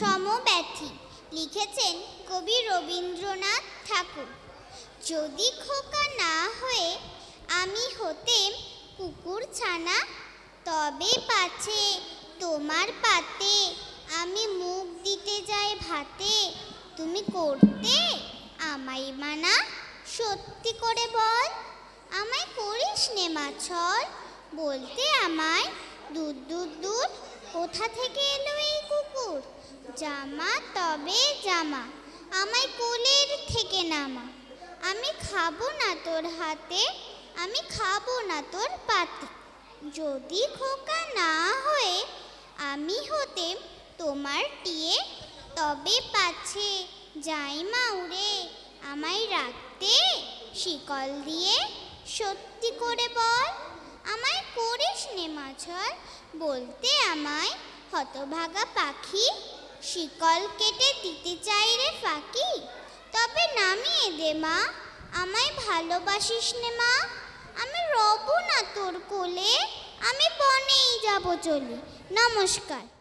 সমব্যথী। লিখেছেন কবি রবীন্দ্রনাথ ঠাকুর। যদি খোকা না হয়ে আমি হতেম কুকুর ছানা, তবে পাছে তোমার পাতে আমি মুখ দিতে যাই ভাতে। তুমি করতে আমায় মানা, সত্যি করে বল। আমায় করিস নে মাছল বলতে আমায় দূর দূর দূর কোথা থেকে এলো এই কুকুর? জামা, তবে জামা। আমায় কোলের থেকে নামা। আমি খাব না তোর হাতে, আমি খাব না তোর পাতে। যদি খোকা না হয়ে আমি হতে তোমার টিয়ে, তবে পাছে যাই মা উড়ে আমায় রাখতে শিকল দিয়ে, সত্যি করে বল। আমায় করিস নে মাছল বলতে আমায় হতভাগা পাখি। শিকল কেটে দিতে চাই রে ফাঁকি। তবে নামিয়ে দে মা। আমায় ভালোবাসিস নে মা। আমি রব না তোর কোলে। আমি বনেই যাব চলি। নমস্কার।